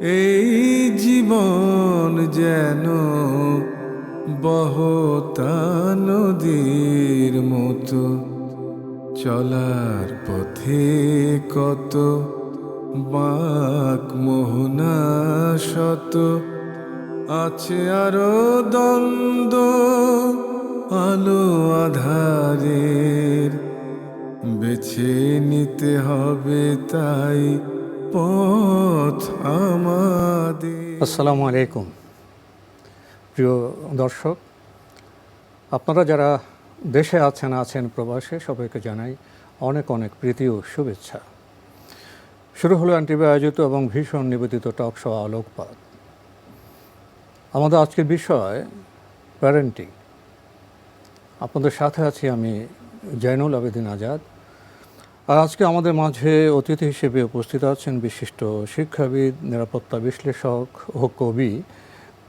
এই জীবন যেন বহতা নদীর মতো, চলার পথে কত বাক মোহনা শত, আছে আরও দ্বন্দ্ব আলো আধারের, বেছে নিতে হবে তাই পথ আসসালামু আলাইকুম। প্রিয় দর্শক, আপনারা যারা দেশে আছেন আছেন প্রবাসে, সবাইকে জানাই অনেক অনেক প্রীতি ও শুভেচ্ছা। শুরু হলো অ্যান্টিভি আয়োজিত এবং ভীষণ নিবেদিত টক শো আলোকপাত। আমাদের আজকের বিষয় প্যারেন্টিং আপনাদের সাথে আছি আমি জৈনুল আবেদিন আজাদ আজকে আমাদের মাঝে অতিথি হিসেবে উপস্থিত আছেন বিশিষ্ট শিক্ষাবিদ নিরাপত্তা বিশ্লেষক ও কবি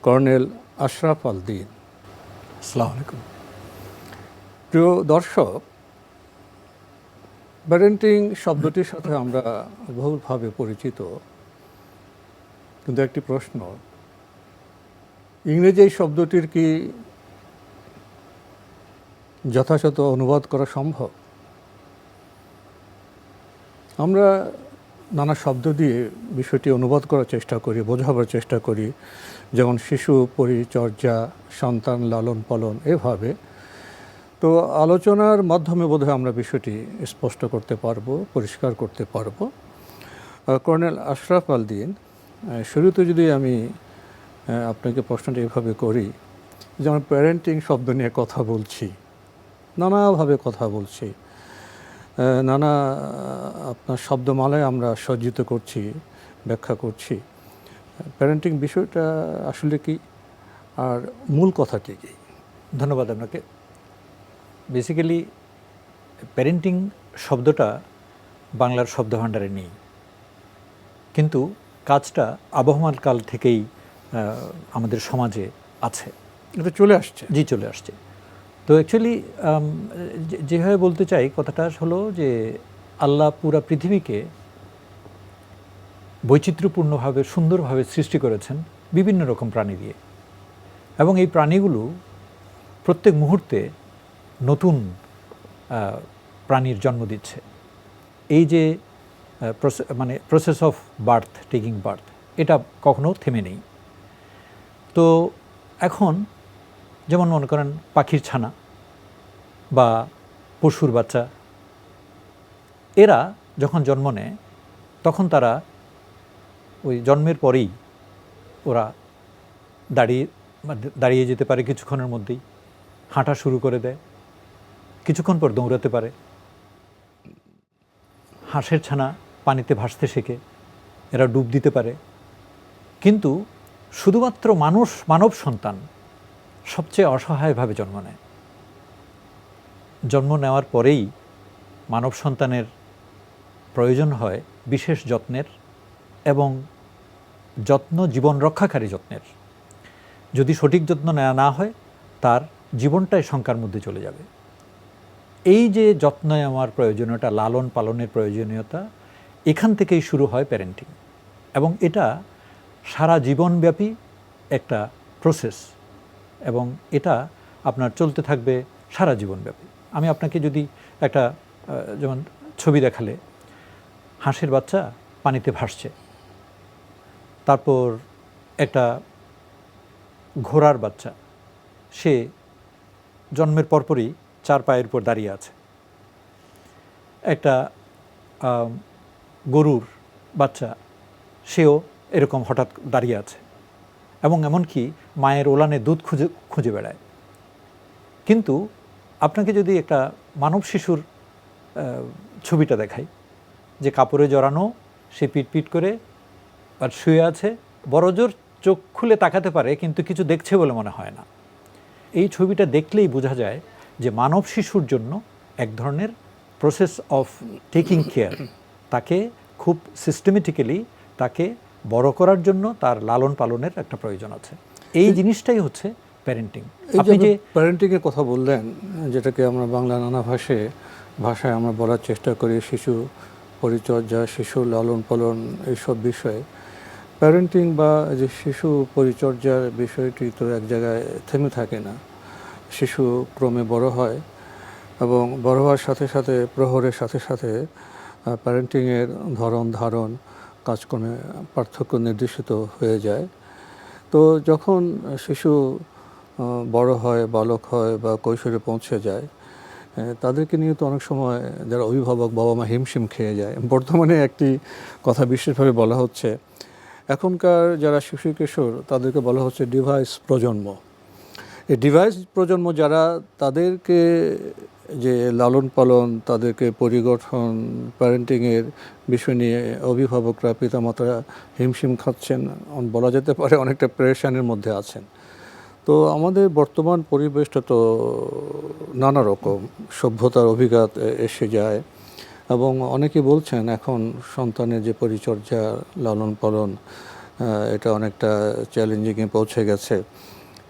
কর্নেল আশরাফ আল দিন আসসালামু আলাইকুম। প্রিয় দর্শক প্যারেন্টিং শব্দটির সাথে আমরা বহুলভাবে পরিচিত। কিন্তু একটি প্রশ্ন ইংরেজি এই শব্দটির কি যথাযথ অনুবাদ করা সম্ভব? আমরা নানা শব্দ দিয়ে বিষয়টি অনুবাদ করার চেষ্টা করি, বোঝাবার চেষ্টা করি। যেমন শিশু, পরিচর্যা, সন্তান লালন পালন এভাবে। তো আলোচনার মাধ্যমে বোধহয় আমরা বিষয়টি স্পষ্ট করতে পারব, পরিষ্কার করতে পারব। কর্নেল আশরাফ আল দিন শুরুতে যদি আমি আপনাকে প্রশ্নটা এভাবে করি যেমন প্যারেন্টিং শব্দ নিয়ে কথা বলছি, নানাভাবে কথা বলছি। নানা আপনার শব্দমালায় আমরা সজ্জিত করছি ব্যাখ্যা করছি। প্যারেন্টিং বিষয়টা আসলে কি? আর মূল কথাটি কি ধন্যবাদ আপনাকে। বেসিক্যালি প্যারেন্টিং শব্দটা বাংলার শব্দভাণ্ডারে নেই। কিন্তু কাজটা আবহমান কাল থেকেই আমাদের সমাজে আছে। এটা চলে আসছে। জি চলে আসছে। তো অ্যাকচুয়ালি যেভাবে বলতে চাই কথাটা হলো যে, আল্লাহ পুরা পৃথিবীকে বৈচিত্র্যপূর্ণভাবে সুন্দরভাবে সৃষ্টি করেছেন বিভিন্ন রকম প্রাণী দিয়ে। এবং এই প্রাণীগুলো প্রত্যেক মুহূর্তে নতুন প্রাণীর জন্ম দিচ্ছে। এই যে মানে process of birth taking birth এটা কখনো থেমে নেই। তো এখন যেমন মনে করেন পাখির ছানা বা পশুর বাচ্চা, এরা যখন জন্ম নেয়, তখন তারা ওই জন্মের পরেই ওরা দাঁড়িয়ে দাঁড়িয়ে যেতে পারে কিছুক্ষণের মধ্যেই, হাঁটা শুরু করে দেয়, কিছুক্ষণ পর দৌড়াতে পারে। হাঁসের ছানা পানিতে ভাসতে শেখে, এরা ডুব দিতে পারে। কিন্তু শুধুমাত্র মানুষ, মানব সন্তান সবচেয়ে অসহায়ভাবে জন্ম নেয়। জন্ম নেওয়ার পরেই মানব সন্তানের প্রয়োজন হয় বিশেষ যত্নের এবং যত্ন জীবন রক্ষাকারী যত্নের। যদি সঠিক যত্ন নেওয়া না হয়, তার জীবনটাই শঙ্কার মধ্যে চলে যাবে। এই যে যত্ন নেওয়ার প্রয়োজনীয়তা, লালন পালনের প্রয়োজনীয়তা, এখান থেকেই শুরু হয় প্যারেন্টিং এবং এটা সারা জীবনব্যাপী একটা প্রসেস এবং এটা আপনার চলতে থাকবে সারা জীবনব্যাপী। আমি আপনাকে যদি একটা যেমন ছবি দেখালে, হাঁসের বাচ্চা পানিতে ভাসছে, তারপর একটা ঘোড়ার বাচ্চা, সে জন্মের পরপরই চার পায়ের উপর দাঁড়িয়ে আছে। একটা গরুর বাচ্চা, সেও এরকম হঠাৎ দাঁড়িয়ে আছে। এবং এমনকি মায়ের ওলানে দুধ খুঁজে খুঁজে বেড়ায়। কিন্তু আপনাকে যদি একটা মানব শিশুর ছবিটা দেখাই, যে কাপড়ে জড়ানো, সে পিটপিট করে আর শুয়ে আছে, বড়জোর চোখ খুলে তাকাতে পারে, কিন্তু কিছু দেখছে বলে মনে হয় না। এই ছবিটা দেখলেই বোঝা যায় যে মানব শিশুর জন্য এক ধরনের প্রসেস অফ টেকিং কেয়ার তাকে খুব সিস্টেমেটিক্যালি তাকে বড় করার জন্য তার লালন পালনের একটা প্রয়োজন আছে। এই জিনিসটাই হচ্ছে প্যারেন্টিং আপনি যে প্যারেন্টিংয়ের কথা বললেন যেটাকে আমরা বাংলা নানা ভাষায় ভাষায় আমরা বলার চেষ্টা করি শিশু পরিচর্যা শিশু লালন পালন এইসব বিষয়ে। প্যারেন্টিং বা যে শিশু পরিচর্যার বিষয়টি তো এক জায়গায় থেমে থাকে না। শিশু ক্রমে বড় হয় এবং বড় হওয়ার সাথে সাথে প্রহরের সাথে সাথে প্যারেন্টিংয়ের ধরন ধারণ কাজকর্মে পার্থক্য নির্দেশিত হয়ে যায়। তো যখন শিশু বড় হয়, বালক হয় বা কৈশোরে পৌঁছে যায় তাদেরকে নিয়ে তো অনেক সময় যারা অভিভাবক বাবা মা হিমশিম খেয়ে যায়। বর্তমানে একটি কথা বিশেষভাবে বলা হচ্ছে, এখনকার যারা শিশু কিশোর, তাদেরকে বলা হচ্ছে ডিভাইস প্রজন্ম। এই ডিভাইস প্রজন্ম যারা, তাদেরকে যে লালন পালন, তাদেরকে পরিগঠন প্যারেন্টিংয়ের বিষয় নিয়ে অভিভাবকরা, পিতামাতারা হিমশিম খাচ্ছেন বলা যেতে পারে অনেকটা প্রেশানের মধ্যে আছেন। তো আমাদের বর্তমান পরিবেশটা তো নানা রকম, সভ্যতার অভিঘাত এসে যায় এবং অনেকে বলছেন এখন সন্তানের যে পরিচর্যা, লালন পালন এটা অনেকটা চ্যালেঞ্জিংয়ে পৌঁছে গেছে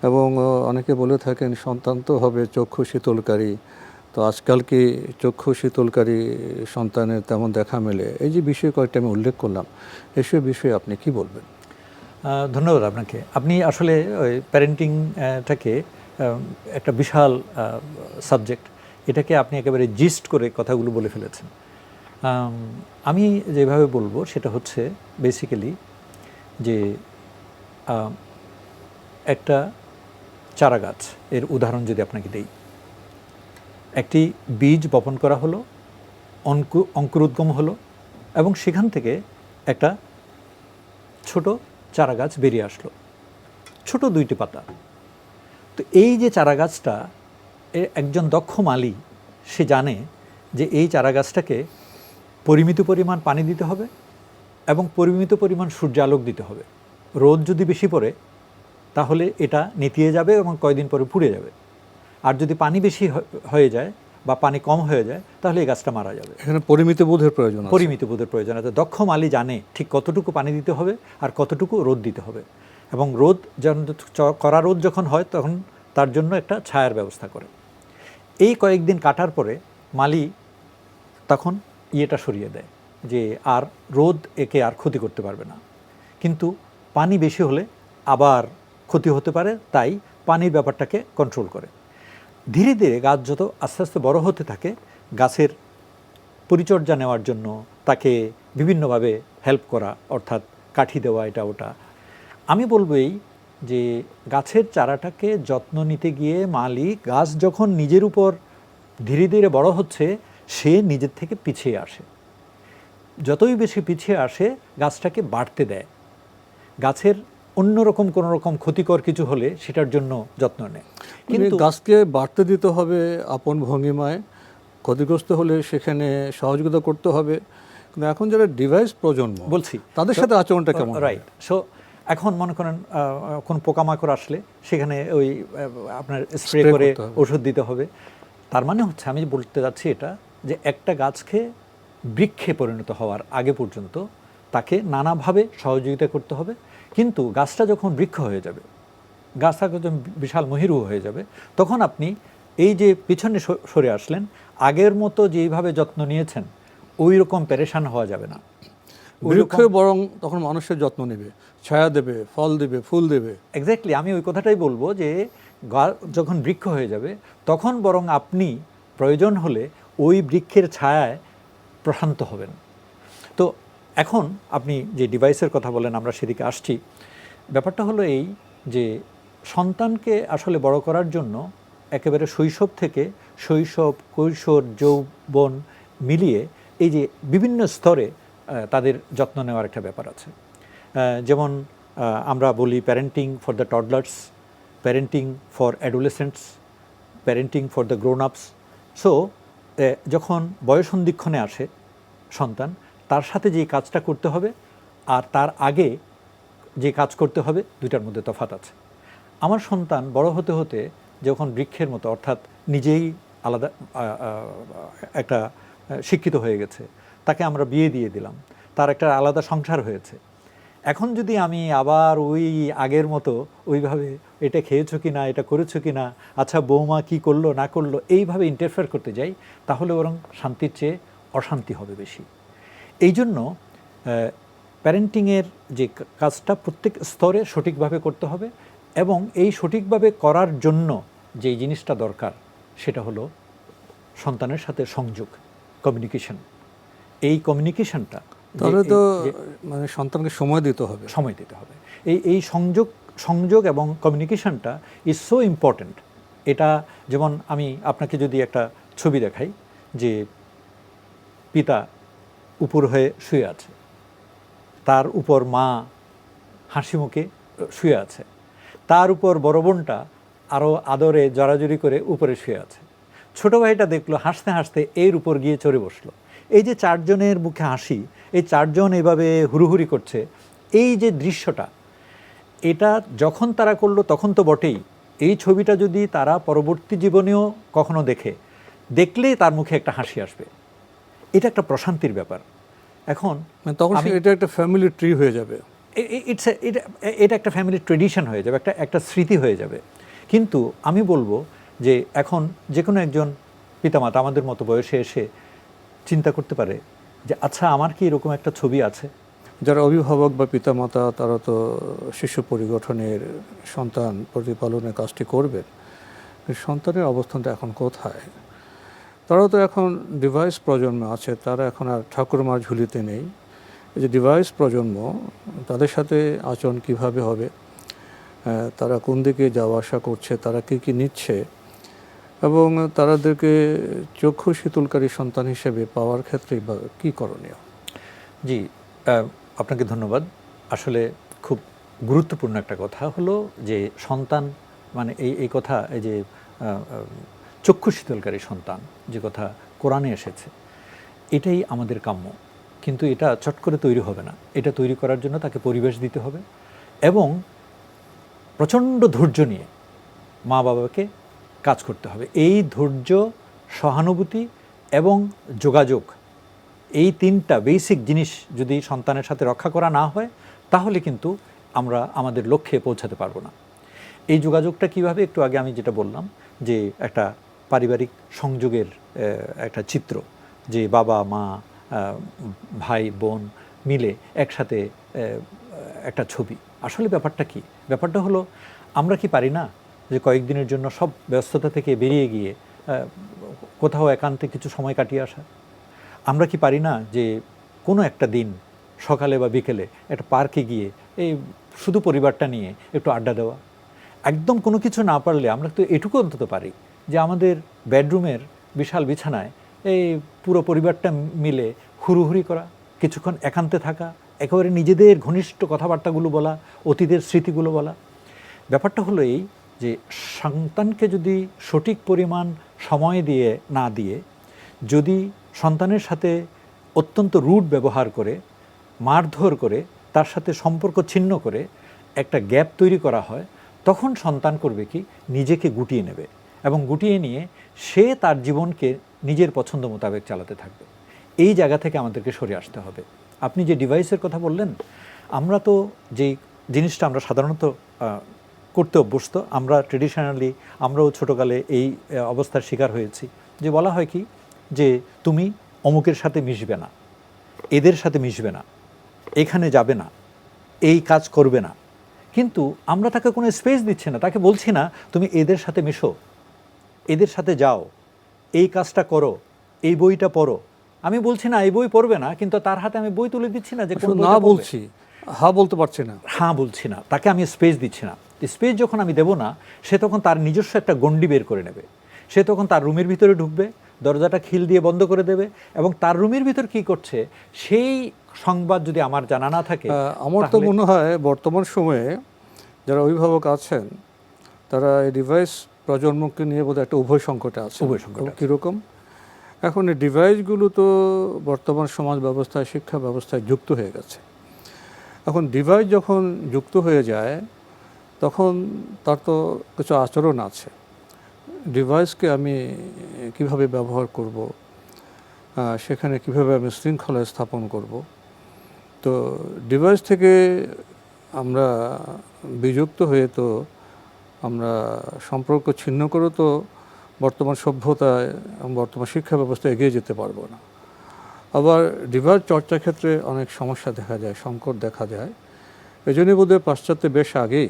এবং অনেকে বলে থাকেন সন্তান তো হবে চক্ষু শীতলকারী তো আজকাল কি চক্ষু শীতলকারী সন্তানের তেমন দেখা মেলে? এই যে বিষয়ে কয়েকটা আমি উল্লেখ করলাম, এসব বিষয়ে আপনি কি বলবেন? ধন্যবাদ আপনাকে। আপনি আসলে ওই প্যারেন্টিংটাকে একটা বিশাল সাবজেক্ট এটাকে আপনি একেবারে জিস্ট করে কথাগুলো বলে ফেলেছেন। আমি যেভাবে বলব সেটা হচ্ছে বেসিক্যালি যে একটা চারা গাছ এর উদাহরণ যদি আপনাকে দেই। একটি বীজ বপন করা হলো, অঙ্কু অঙ্কুরোদ্গম হলো এবং সেখান থেকে একটা ছোট চারা গাছ বেরিয়ে আসলো। ছোট দুইটি পাতা। তো এই যে চারা গাছটা একজন দক্ষ মালি, সে জানে যে এই চারা গাছটাকে পরিমিত পরিমাণ পানি দিতে হবে এবং পরিমিত পরিমাণ সূর্যালোক দিতে হবে। রোদ যদি বেশি পড়ে, তাহলে এটা নেতিয়ে যাবে এবং কয়দিন পরে পুড়ে যাবে। আর যদি পানি বেশি হয়ে যায় বা পানি কম হয়ে যায় তাহলে এই গাছটা মারা যাবে। এখানে পরিমিত বোধের প্রয়োজন পরিমিত বোধের প্রয়োজন আছে। দক্ষ মালি জানে ঠিক কতটুকু পানি দিতে হবে আর কতটুকু রোদ দিতে হবে। এবং রোদ যখন কড়া রোদ যখন হয় তখন তার জন্য একটা ছায়ার ব্যবস্থা করে। এই কয়েকদিন কাটার পরে মালি তখন ইয়েটা সরিয়ে দেয় যে আর রোদ একে আর ক্ষতি করতে পারবে না। কিন্তু পানি বেশি হলে আবার ক্ষতি হতে পারে তাই পানির ব্যাপারটাকে কন্ট্রোল করে। ধীরে ধীরে গাছ যত আস্তে আস্তে বড় হতে থাকে, গাছের পরিচর্যা নেওয়ার জন্য তাকে বিভিন্নভাবে হেল্প করা, অর্থাৎ কাঠি দেওয়া এটা ওটা। আমি বলব এই যে গাছের চারাটাকে যত্ন নিতে গিয়ে মালিক গাছ যখন নিজের উপর ধীরে ধীরে বড় হচ্ছে, সে নিজের থেকে পিছিয়ে আসে। যতই বেশি পিছিয়ে আসে, গাছটাকে বাড়তে দেয়। গাছের অন্যরকম কোনো রকম ক্ষতিকর কিছু হলে সেটার জন্য যত্ন নেয়। কিন্তু কিন্তু গাছকে বাড়তে দিতে হবে আপন ভঙ্গিমায় ক্ষতিগ্রস্ত হলে সেখানে সহযোগিতা করতে হবে। কিন্তু এখন যারা ডিভাইস প্রজন্ম বলছি তাদের সাথে আচরণটা কেমন? রাইট সো এখন মনে করেন কোন পোকামাকড় আসলে সেখানে ওই আপনার স্প্রে করে ওষুধ দিতে হবে। তার মানে হচ্ছে আমি বলতে যাচ্ছি এটা যে একটা গাছকে বৃক্ষে পরিণত হওয়ার আগে পর্যন্ত তাকে নানাভাবে সহযোগিতা করতে হবে। কিন্তু গাছটা যখন বৃক্ষ হয়ে যাবে গাছটা যখন বিশাল মহিরু হয়ে যাবে তখন আপনি এই যে পিছনে সরে আসলেন আগের মতো যেইভাবে যত্ন নিয়েছেন ওই রকম পেরেশান হওয়া যাবে না। বৃক্ষ বরং তখন মানুষের যত্ন নেবে ছায়া দেবে ফল দেবে ফুল দেবে। এক্স্যাক্টলি আমি ওই কথাটাই বলব যে যখন বৃক্ষ হয়ে যাবে তখন বরং আপনি প্রয়োজন হলে ওই বৃক্ষের ছায়ায় প্রশান্ত হবেন। তো এখন আপনি যে ডিভাইসের কথা বলেন, আমরা সেদিকে আসছি। ব্যাপারটা হলো এই যে সন্তানকে আসলে বড় করার জন্য একেবারে শৈশব থেকে শৈশব, কৈশোর, যৌবন মিলিয়ে এই যে বিভিন্ন স্তরে তাদের যত্ন নেওয়ার একটা ব্যাপার আছে। যেমন আমরা বলি parenting for the toddlers parenting for adolescents parenting for the grown ups so যখন বয়সন্ধিক্ষণে আসে সন্তান তার সাথে যে কাজটা করতে হবে আর তার আগে যে কাজ করতে হবে, দুইটার মধ্যে তফাত আছে। আমার সন্তান বড় হতে হতে যখন বৃক্ষের মতো, অর্থাৎ নিজেই আলাদা একটা শিক্ষিত হয়ে গেছে, তাকে আমরা বিয়ে দিয়ে দিলাম, তার একটা আলাদা সংসার হয়েছে। এখন যদি আমি আবার ওই আগের মতো ওইভাবে এটা খেয়েছো কি না এটা করেছ কি না আচ্ছা বৌমা কি করল, না করল, এইভাবে ইন্টারফেয়ার করতে যাই, তাহলে বরং শান্তির চেয়ে অশান্তি হবে বেশি। এই জন্য প্যারেন্টিংয়ের যে কাজটা প্রত্যেক স্তরে সঠিকভাবে করতে হবে এবং এই সঠিকভাবে করার জন্য যে জিনিসটা দরকার সেটা হলো সন্তানের সাথে সংযোগ কমিউনিকেশন এই কমিউনিকেশনটা তাহলে তো মানে সন্তানকে সময় দিতে হবে। সময় দিতে হবে। এই এই সংযোগ সংযোগ এবং কমিউনিকেশনটা ইজ সো ইম্পর্ট্যান্ট এটা যেমন আমি আপনাকে যদি একটা ছবি দেখাই যে পিতা উপর হয়ে শুয়ে আছে। তার উপর মা হাসি মুখে শুয়ে আছে। তার উপর বড় বোনটা আরও আদরে জড়াজড়ি করে উপরে শুয়ে আছে। ছোট ভাইটা দেখল, হাসতে হাসতে এর উপর গিয়ে চড়ে বসল। এই যে চারজনের মুখে হাসি, এই চারজন এইভাবে হুড়ুহুড়ি করছে, এই যে দৃশ্যটা, এটা যখন তারা করল তখন তো বটেই। এই ছবিটা যদি তারা পরবর্তী জীবনেও কখনো দেখে দেখলেই তার মুখে একটা হাসি আসবে। এটা একটা প্রশান্তির ব্যাপার। এখন মানে তখন এটা একটা ফ্যামিলি ট্রি হয়ে যাবে। ইটস এটা এটা একটা ফ্যামিলি ট্রেডিশন হয়ে যাবে একটা একটা স্মৃতি হয়ে যাবে। কিন্তু আমি বলব যে এখন যে কোনো একজন পিতামাতা আমাদের মতো বয়সে এসে চিন্তা করতে পারে যে আচ্ছা আমার কি এরকম একটা ছবি আছে? যারা অভিভাবক বা পিতামাতা তারা তো শিশু পরিগঠনের সন্তান প্রতিপালনের কাজটি করবেন। সন্তানের অবস্থানটা এখন কোথায়? তারা তো এখন ডিভাইস প্রজন্ম আছে, তারা এখন আর ঠাকুরমার ঝুলিতে নেই। এই যে ডিভাইস প্রজন্ম, তাদের সাথে আচরণ কীভাবে হবে? তারা কোন দিকে যাওয়া আসা করছে, তারা কী কী নিচ্ছে? এবং তাদেরকে চক্ষু শীতলকারী সন্তান হিসেবে পাওয়ার ক্ষেত্রে বা কী করণীয়? জি আপনাকে ধন্যবাদ। আসলে খুব গুরুত্বপূর্ণ একটা কথা হলো যে সন্তান মানে এই এই কথা, এই যে চক্ষু শীতলকারী সন্তান যে কথা কোরআনে এসেছে, এটাই আমাদের কাম্য। কিন্তু এটা চট করে তৈরি হবে না। এটা তৈরি করার জন্য তাকে পরিবেশ দিতে হবে এবং প্রচণ্ড ধৈর্য নিয়ে মা বাবাকে কাজ করতে হবে। এই ধৈর্য, সহানুভূতি এবং যোগাযোগ, এই তিনটা বেসিক জিনিস যদি সন্তানের সাথে রক্ষা করা না হয়, তাহলে কিন্তু আমরা আমাদের লক্ষ্যে পৌঁছাতে পারব না। এই যোগাযোগটা কীভাবে, একটু আগে আমি যেটা বললাম যে একটা পারিবারিক সংযোগের একটা চিত্র যে বাবা, মা ভাই, বোন মিলে একসাথে একটা ছবি। আসলে ব্যাপারটা কি? ব্যাপারটা হলো, আমরা কি পারি না যে কয়েকদিনের জন্য সব ব্যস্ততা থেকে বেরিয়ে গিয়ে কোথাও একান্তে কিছু সময় কাটিয়ে আসা? আমরা কি পারি না যে কোনো একটা দিন সকালে বা বিকেলে একটা পার্কে গিয়ে এই শুধু পরিবারটা নিয়ে একটু আড্ডা দেওয়া? একদম কোনো কিছু না পারলে আমরা তো এটুকু অন্তত পারি। যে আমাদের বেডরুমের বিশাল বিছানায় এই পুরো পরিবারটা মিলে হুড়ুহুড়ি করা, কিছুক্ষণ একান্তে থাকা, একেবারে নিজেদের ঘনিষ্ঠ কথাবার্তাগুলো বলা, অতীতের স্মৃতিগুলো বলা। ব্যাপারটা হলো এই যে সন্তানকে যদি সঠিক পরিমাণ সময় দিয়ে না দিয়ে যদি সন্তানের সাথে অত্যন্ত রুট ব্যবহার করে, মারধর করে, তার সাথে সম্পর্ক ছিন্ন করে একটা গ্যাপ তৈরি করা হয়, তখন সন্তান করবে কি? নিজেকে গুটিয়ে নেবে। এবং গুটিয়ে নিয়ে সে তার জীবনকে নিজের পছন্দ মোতাবেক চালাতে থাকবে। এই জায়গা থেকে আমাদেরকে সরে আসতে হবে। আপনি যে ডিভাইসের কথা বললেন, আমরা তো যেই জিনিসটা আমরা সাধারণত করতে অভ্যস্ত, আমরা ট্রেডিশনালি আমরাও ছোটোকালে এই অবস্থার শিকার হয়েছি যে বলা হয় কি যে তুমি অমুকের সাথে মিশবে না, এদের সাথে মিশবে না, এখানে যাবে না, এই কাজ করবে না। কিন্তু আমরা তাকে কোনো স্পেস দিচ্ছি না, তাকে বলছি না, তুমি এদের সাথে মেশো। এদের সাথে যাও এই কাজটা করো এই বইটা পড়ো। আমি বলছি না এই বই পড়বে না কিন্তু তার হাতে আমি বই তুলে দিচ্ছি না যে না বলছি হা বলতে পারছি না। হ্যাঁ বলছি না তাকে আমি স্পেস দিচ্ছি না। স্পেস যখন আমি দেব না সে তখন তার নিজস্ব একটা গণ্ডি বের করে নেবে। সে তখন তার রুমের ভিতরে ঢুকবে দরজাটা খিল দিয়ে বন্ধ করে দেবে এবং তার রুমের ভিতর কি করছে সেই সংবাদ যদি আমার জানা না থাকে আমার তো মনে হয় বর্তমান সময়ে যারা অভিভাবক আছেন তারা এই ডিভাইস প্রজন্মকে নিয়ে বোধহয় একটা উভয় সংকটে আছে। উভয় সংকট কীরকম? এখন এই ডিভাইসগুলো তো বর্তমান সমাজ ব্যবস্থায় শিক্ষা ব্যবস্থায় যুক্ত হয়ে গেছে। এখন ডিভাইস যখন যুক্ত হয়ে যায় তখন তার তো কিছু আচরণ আছে। ডিভাইসকে আমি কীভাবে ব্যবহার করব? সেখানে কীভাবে আমি শৃঙ্খলা স্থাপন করব? তো ডিভাইস থেকে আমরা বিযুক্ত হয়ে তো আমরা সম্পর্ক ছিন্ন করে তো বর্তমান সভ্যতায় এবং বর্তমান শিক্ষা ব্যবস্থা এগিয়ে যেতে পারব না। আবার ডিভাইস চর্চার ক্ষেত্রে অনেক সমস্যা দেখা যায় সংকট দেখা যায়। এই জন্যই বোধহয় পাশ্চাত্যে বেশ আগেই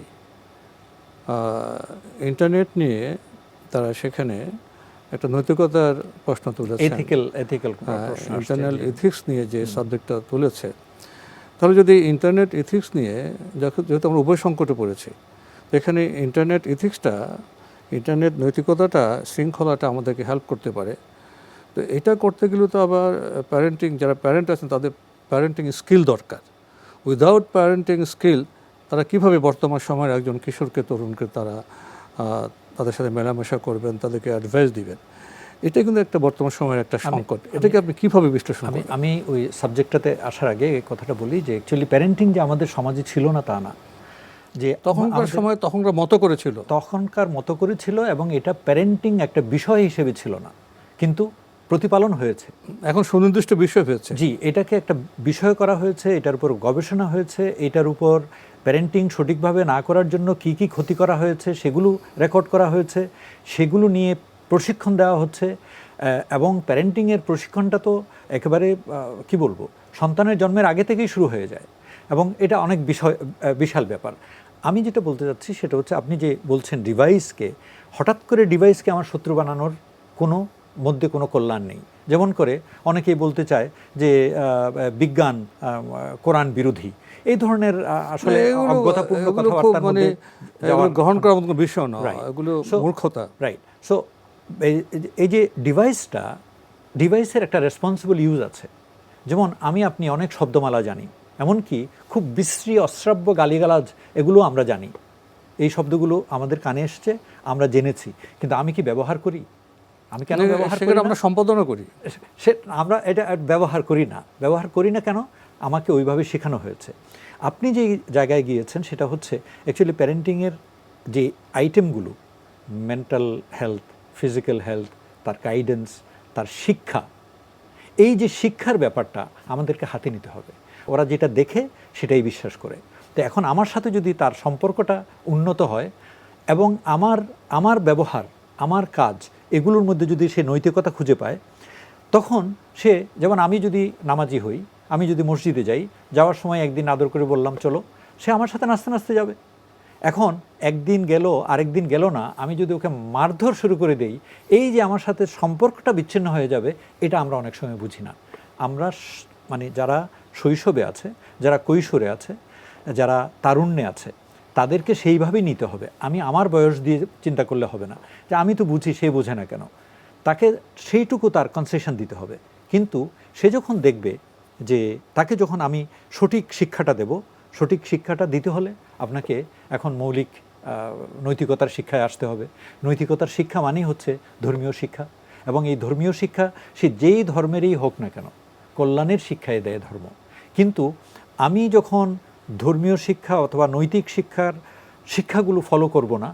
ইন্টারনেট নিয়ে তারা সেখানে একটা নৈতিকতার প্রশ্ন তুলেছে এথিক্যাল এথিক্যাল ইন্টারনাল এথিক্স নিয়ে যে সাবজেক্টটা তুলেছে। তাহলে যদি ইন্টারনেট এথিক্স নিয়ে যেহেতু আমরা উভয় সংকটে পড়েছি এখানে ইন্টারনেট ইথিক্সটা ইন্টারনেট নৈতিকতাটা শৃঙ্খলাটা আমাদেরকে হেল্প করতে পারে। তো এটা করতে গেলে তো আবার প্যারেন্টিং যারা প্যারেন্ট আছেন তাদের প্যারেন্টিং স্কিল দরকার। উইদাউট প্যারেন্টিং স্কিল তারা কীভাবে বর্তমান সময়ের একজন কিশোরকে তরুণকে তারা তাদের সাথে মেলামেশা করবেন তাদেরকে অ্যাডভাইস দিবেন? এটা কিন্তু একটা বর্তমান সময়ের একটা সংকট। এটাকে আপনি কীভাবে বিশ্লেষণ আমি আমি ওই সাবজেক্টটাতে আসার আগে এই কথাটা বলি যে অ্যাকচুয়ালি প্যারেন্টিং যে আমাদের সমাজে ছিল না তা না। যে তখনকার সময় তখনকার মতো করেছিল তখনকার মতো করেছিল এবং এটা প্যারেন্টিং একটা বিষয় হিসেবে ছিল না। কিন্তু প্রতিপালন হয়েছে। এখন সুনির্দিষ্ট বিষয় হয়েছে। জি এটাকে একটা বিষয় করা হয়েছে এটার উপর গবেষণা হয়েছে এটার উপর প্যারেন্টিং সঠিকভাবে না করার জন্য কি কি ক্ষতি করা হয়েছে সেগুলো রেকর্ড করা হয়েছে সেগুলো নিয়ে প্রশিক্ষণ দেওয়া হচ্ছে এবং প্যারেন্টিংয়ের প্রশিক্ষণটা তো একেবারে কি বলব সন্তানের জন্মের আগে থেকেই শুরু হয়ে যায়। এবং এটা অনেক বিষয় বিশাল ব্যাপার। আমি যেটা বলতে চাচ্ছি সেটা হচ্ছে আপনি যে বলছেন ডিভাইসকে হঠাৎ করে ডিভাইসকে আমার শত্রু বানানোর কোনো মধ্যে কোনো কল্যাণ নেই। যেমন করে অনেকেই বলতে চায় যে বিজ্ঞান কোরআন বিরোধী। এই ধরনের আসলে অজ্ঞতাপূর্ণ কথাবার্তার মানে মধ্যে গ্রহণ করার মতো বিষয় না। এগুলো মূর্খতা। রাইট সো এই যে ডিভাইসটা ডিভাইসের একটা রেসপন্সিবল ইউজ আছে। যেমন আমি আপনি অনেক শব্দমালা জানি। এমনকি খুব বিশ্রী অশ্রাব্য গালিগালাজ এগুলো আমরা জানি। এই শব্দগুলো আমাদের কানে এসছে আমরা জেনেছি। কিন্তু আমি কি ব্যবহার করি? আমি কেন ব্যবহার করি আমরা সম্পাদনা করি। সে আমরা এটা ব্যবহার করি না। ব্যবহার করি না কেন? আমাকে ওইভাবে শেখানো হয়েছে। আপনি যে জায়গায় গিয়েছেন সেটা হচ্ছে অ্যাকচুয়ালি প্যারেন্টিংয়ের যে আইটেমগুলো মেন্টাল হেলথ ফিজিক্যাল হেলথ তার গাইডেন্স তার শিক্ষা এই যে শিক্ষার ব্যাপারটা আমাদেরকে হাতে নিতে হবে। ওরা যেটা দেখে সেটাই বিশ্বাস করে। তো এখন আমার সাথে যদি তার সম্পর্কটা উন্নত হয় এবং আমার আমার ব্যবহার, আমার কাজ এগুলোর মধ্যে যদি সে নৈতিকতা খুঁজে পায়, তখন সে, যেমন আমি যদি নামাজি হই, আমি যদি মসজিদে যাই, যাওয়ার সময় একদিন আদর করে বললাম, চলো। সে আমার সাথে নাচতে নাচতে যাবে। এখন একদিন গেল আরেকদিন গেল না, আমি যদি ওকে মারধর শুরু করে দেই, এই যে আমার সাথে সম্পর্কটা বিচ্ছিন্ন হয়ে যাবে, এটা আমরা অনেক সময় বুঝি না। আমরা মানে যারা শৈশবে আছে, যারা কৈশোরে আছে, যারা তারুণ্যে আছে, তাদেরকে সেইভাবেই নিতে হবে। আমি আমার বয়স দিয়ে চিন্তা করলে হবে না। যে আমি তো বুঝি, সে বোঝে না কেন? তাকে সেইটুকু তার কনসেশন দিতে হবে। কিন্তু সে যখন দেখবে যে তাকে যখন আমি সঠিক শিক্ষাটা দেব, সঠিক শিক্ষাটা দিতে হলে আপনাকে এখন মৌলিক নৈতিকতার শিক্ষায় আসতে হবে। নৈতিকতার শিক্ষা মানেই হচ্ছে ধর্মীয় শিক্ষা। এবং এই ধর্মীয় শিক্ষা সে যেই ধর্মেরই হোক না কেন, কল্যাণের শিক্ষায় দেয় ধর্ম। কিন্তু আমি যখন ধর্মীয় শিক্ষা অথবা নৈতিক শিক্ষার শিক্ষাগুলো ফলো করব না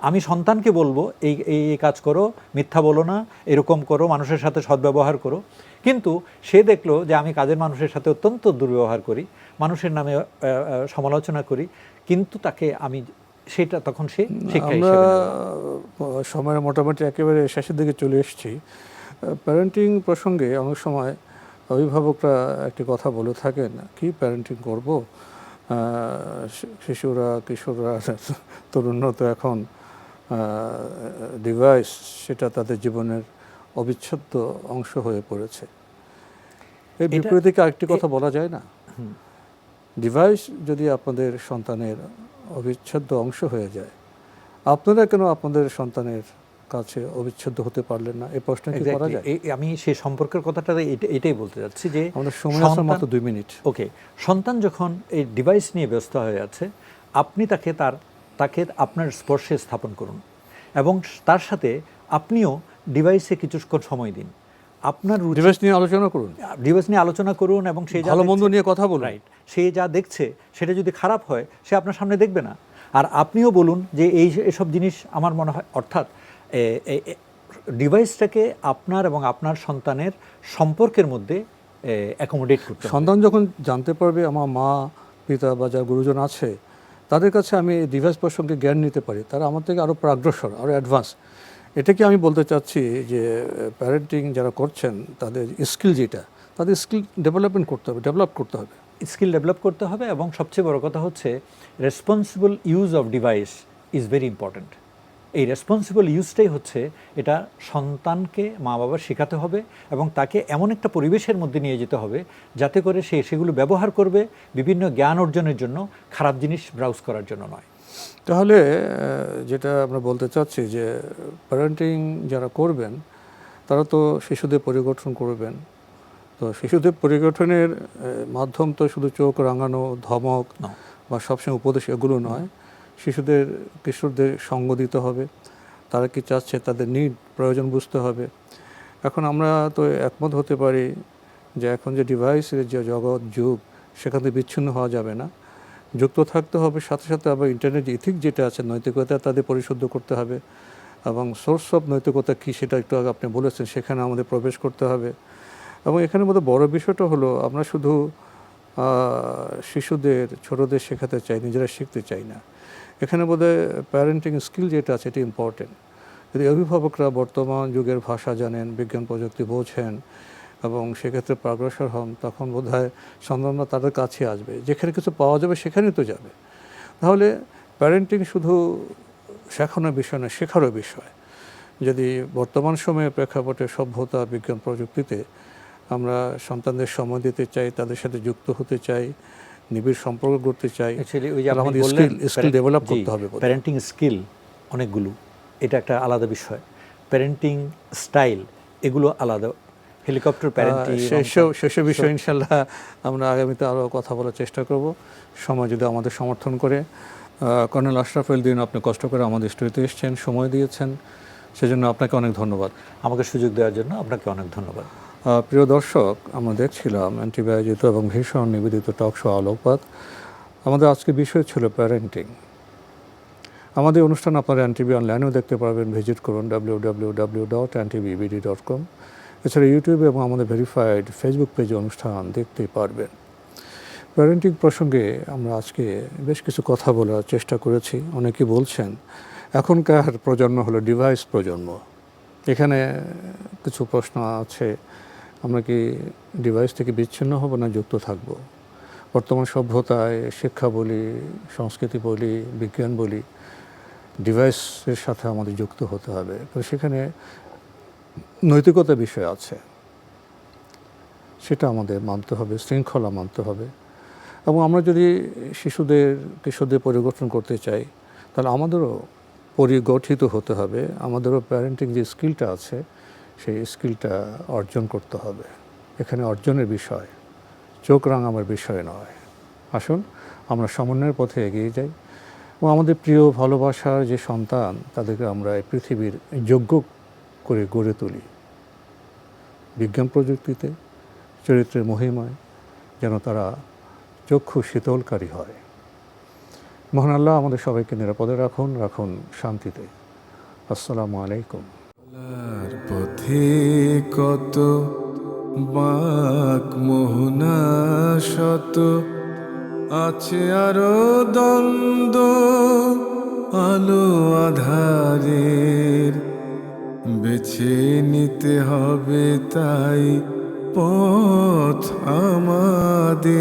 আমি সন্তানকে বলব এই এই কাজ করো মিথ্যা বলো না এরকম করো মানুষের সাথে সদ্ব্যবহার করো। কিন্তু সে দেখল যে আমি কাজের মানুষের সাথে অত্যন্ত দুর্ব্যবহার করি মানুষের নামে সমালোচনা করি কিন্তু তাকে আমি সেটা তখন সে আমরা সময়ের মোটামুটি একেবারে শেষের দিকে চলে এসেছি। প্যারেন্টিং প্রসঙ্গে অনেক সময় অভিভাবকরা একটি কথা বলে থাকেন কি প্যারেন্টিং করব? শিশুরা কিশোররা তরুণ তো এখন ডিভাইস সেটা তাদের জীবনের অবিচ্ছেদ্য অংশ হয়ে পড়েছে। এই এটা- বিপরীতে আরেকটি কথা বলা যায় না? ডিভাইস যদি আপনাদের সন্তানের অবিচ্ছেদ্য অংশ হয়ে যায় আপনারা কেন আপনাদের সন্তানের কাছে অবিচ্ছেদ্য হতে পারলেন না। এই প্রশ্ন কি করা যায়? আমি সেই সম্পর্কের কথাটা এটাই বলতে যাচ্ছি যে আমাদের সময় আছে মাত্র দুই মিনিট। ওকে সন্তান যখন এই ডিভাইস নিয়ে ব্যস্ত হয়ে আছে আপনি তাকে তার তাকে আপনার স্পর্শে স্থাপন করুন এবং তার সাথে আপনিও ডিভাইসে কিছুক্ষণ সময় দিন। আপনার ডিভাইস নিয়ে আলোচনা করুন। ডিভাইস নিয়ে আলোচনা করুন এবং সেই ভালো মন্দ নিয়ে কথা বলুন। রাইট সে যা দেখছে সেটা যদি খারাপ হয় সে আপনার সামনে দেখবে না। আর আপনিও বলুন যে এই এসব জিনিস আমার মনে হয় অর্থাৎ ডিভাইসটাকে আপনার এবং আপনার সন্তানের সম্পর্কের মধ্যে অ্যাকোমোডেট করতে সন্তান যখন জানতে পারবে আমার মা পিতা বা যা গুরুজন আছে তাদের কাছে আমি এই ডিভাইস প্রসঙ্গে জ্ঞান নিতে পারি। তারা আমার থেকে আরও প্রাগ্রসর আরও অ্যাডভান্স এটাকে আমি বলতে চাচ্ছি যে প্যারেন্টিং যারা করছেন তাদের স্কিল যেটা তাদের স্কিল ডেভেলপমেন্ট করতে হবে ডেভেলপ করতে হবে। স্কিল ডেভেলপ করতে হবে এবং সবচেয়ে বড় কথা হচ্ছে responsible use of device is very important এই রেসপন্সিবল ইউজটাই হচ্ছে এটা সন্তানকে মা বাবার শেখাতে হবে এবং তাকে এমন একটা পরিবেশের মধ্যে নিয়ে যেতে হবে যাতে করে সে সেগুলো ব্যবহার করবে বিভিন্ন জ্ঞান অর্জনের জন্য খারাপ জিনিস ব্রাউজ করার জন্য নয়। তাহলে যেটা আমরা বলতে চাচ্ছি যে প্যারেন্টিং যারা করবেন তারা তো শিশুদের পরিগঠন করবেন। তো শিশুদের পরিগঠনের মাধ্যম তো শুধু চোখ রাঙানো ধমক বা সবসময় উপদেশ এগুলো নয়। শিশুদের, কিশোরদের সঙ্গ দিতে হবে। তারা কি চাচ্ছে? তাদের নিড প্রয়োজন বুঝতে হবে। এখন আমরা তো একমত হতে পারি যে এখন যে ডিভাইসের যে জগৎ, যুগ, সেখান থেকে বিচ্ছিন্ন হওয়া যাবে না। যুক্ত থাকতে হবে, সাথে সাথে আবার ইন্টারনেট ইথিক যেটা আছে, নৈতিকতা তাদের পরিশুদ্ধ করতে হবে এবং সোর্স অফ নৈতিকতা কী সেটা একটু আগে আপনি বলেছেন, সেখানে আমাদের প্রবেশ করতে হবে। এবং এখানে মধ্যে বড় বিষয়টা হলো, আমরা শুধু শিশুদের, ছোটদের শেখাতে চাই, নিজেরা শিখতে চাই না। এখানে বোধহয় প্যারেন্টিং স্কিল যেটা আছে, এটি ইম্পর্টেন্ট যদি অভিভাবকরা বর্তমান যুগের ভাষা জানেন, বিজ্ঞান প্রযুক্তি বোঝেন এবং সেক্ষেত্রে অগ্রসর হন, তখন বোধ হয় সন্তানরা তাদের কাছে আসবে। যেখানে কিছু পাওয়া যাবে সেখানেই তো যাবে। তাহলে প্যারেন্টিং শুধু শেখানোর বিষয় না শেখারও বিষয়। যদি বর্তমান সময়ে প্রেক্ষাপটে সভ্যতা, বিজ্ঞান প্রযুক্তিতে আমরা সন্তানদের সময় দিতে চাই, তাদের সাথে যুক্ত হতে চাই নিবিড় সম্পর্ক করতে চাই অ্যাকচুয়ালি ওই যে আমাদের বললেন skill- skill করতে হবে প্যারেন্টিং স্কিল অনেকগুলো এটা একটা আলাদা বিষয়। প্যারেন্টিং স্টাইল এগুলো আলাদা। হেলিকপ্টার প্যারেন্টিং সেসব সেসব বিষয়ে ইনশাল্লাহ আমরা আগামীতে আরও কথা বলার চেষ্টা করব। সময় যদি আমাদের সমর্থন করে। কর্নেল আশরাফ দিন আপনি কষ্ট করে আমাদের স্টুডিওতে এসেছেন সময় দিয়েছেন। সেজন্য আপনাকে অনেক ধন্যবাদ। আমাকে সুযোগ দেওয়ার জন্য আপনাকে অনেক ধন্যবাদ। প্রিয় দর্শক আমরা দেখছিলাম অ্যান্টিবায়োজিত এবং ভীষণ নিবেদিত টক শো আলোকপাত। আমাদের আজকে বিষয় ছিল প্যারেন্টিং আমাদের অনুষ্ঠান আপনারা এনটিভি অনলাইনেও দেখতে পারবেন। ভিজিট করুন W W W dot ntvbd dot com এছাড়া ইউটিউবে এবং আমাদের ভেরিফাইড ফেসবুক পেজে অনুষ্ঠান দেখতে পারবেন। প্যারেন্টিং প্রসঙ্গে আমরা আজকে বেশ কিছু কথা বলার চেষ্টা করেছি। অনেকে বলছেন, এখনকার প্রজন্ম হলো ডিভাইস প্রজন্ম। এখানে কিছু প্রশ্ন আছে। আমরা কি ডিভাইস থেকে বিচ্ছিন্ন হব না যুক্ত থাকব? বর্তমান সভ্যতায় শিক্ষা বলি, সংস্কৃতি বলি, বিজ্ঞান বলি ডিভাইসের সাথে আমাদের যুক্ত হতে হবে। তো সেখানে নৈতিকতা বিষয় আছে। সেটা আমাদের মানতে হবে, শৃঙ্খলা মানতে হবে। এবং আমরা যদি শিশুদের, কিশোরদের পরিবর্তন করতে চাই, তাহলে আমাদেরও পরিগঠিত হতে হবে। আমাদেরও প্যারেন্টিং যে স্কিলটা আছে সেই স্কিলটা অর্জন করতে হবে। এখানে অর্জনের বিষয়, চোখ রাঙাবার বিষয় নয়। আসুন, আমরা সমন্বয়ের পথে এগিয়ে যাই। এবং আমাদের প্রিয় ভালোবাসার যে সন্তান, তাদেরকে আমরা এই পৃথিবীর যোগ্য করে গড়ে তুলি। বিজ্ঞান প্রযুক্তিতে, চরিত্রের মহিমায় যেন তারা চক্ষু শীতলকারী হয়। মহান আল্লাহ আমাদের সবাইকে নিরাপদে রাখুন রাখুন শান্তিতে। আসসালামু আলাইকুম। পথে কত বাক মোহনা শত আছে আরও দ্বন্দ্ব আলো আধারের। বেছে নিতে হবে তাই পথ আমাদের।